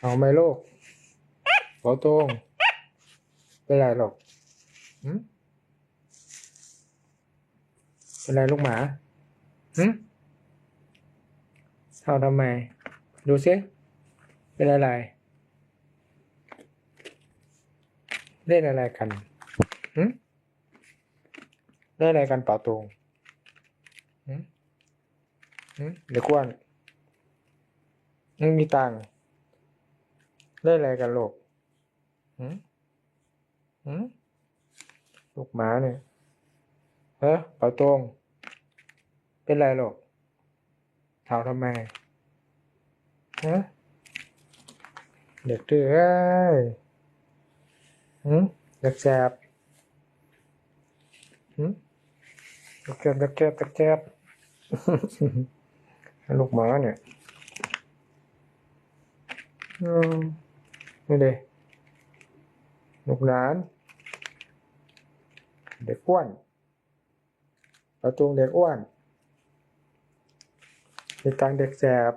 เอาไหมลูกเป๋าตรงเป็นไรหรอกหืมเป็นไรลูกหมาหืมเอาทำไม ดูสิเป็นอะไร เล่นอะไรกันหืมเล่นอะไรกันเป๋าตรงหืมหืมเด็กอ้วนมึงมีตังค์ เล่นอะไรกันลูกหืมหืมลูกหมาเนี่ยเฮ้ยเป๋าตรง เป็นไรลูกถามทำไมฮะเด็กดื้อเอ้ยหืมเด็กแสบหืมเด็กแสบเด็กแสบเด็กแสบลูกหมาเนี่ย อืม นี่เลยลูกหลาน เด็กอ้วนประตูเด็กอ้วนมีตังค์เด็กแสบ